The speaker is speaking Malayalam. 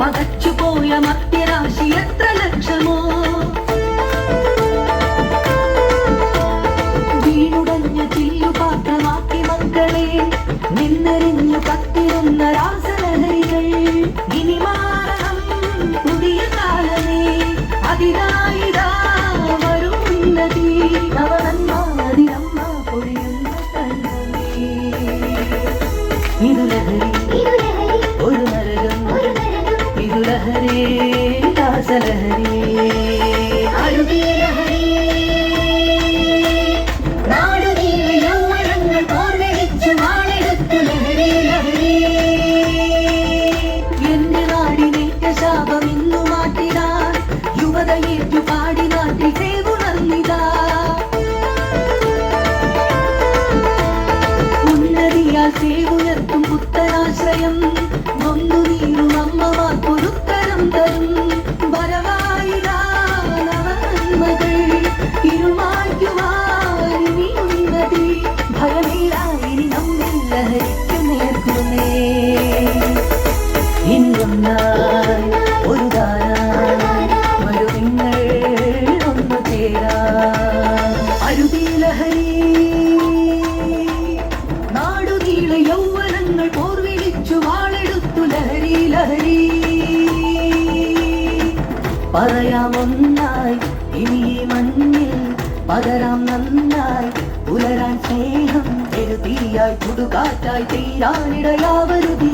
പകച്ചുപോയ മത്യരാശി എത്ര ലക്ഷമോ? വീണുടഞ്ഞ ചില്ലുപാത്രമാക്കി മക്കളെ നിന്നെറിഞ്ഞു കത്തിരുന്ന രാസലഹരികൾ. ഇനി മാറണം പുതിയ കാലമേ അതിനായിതാ വരും ഉന്നതി നവനന്മാതിരമ്മ പൊഴിയുന്ന കണ്ണമേ ഇത് ലഹരി ഇത് ലഹരി രാസലഹരി അരുതിയ ലഹരി ലഹരി പറയാമൊന്നായി ഇനി മണ്ണിൽ പകരാം നന്നായി പുലരാൻ സ്നേഹം എഴുതിയായി ചുടുകാറ്റായി തീരാനിടയാവരുതി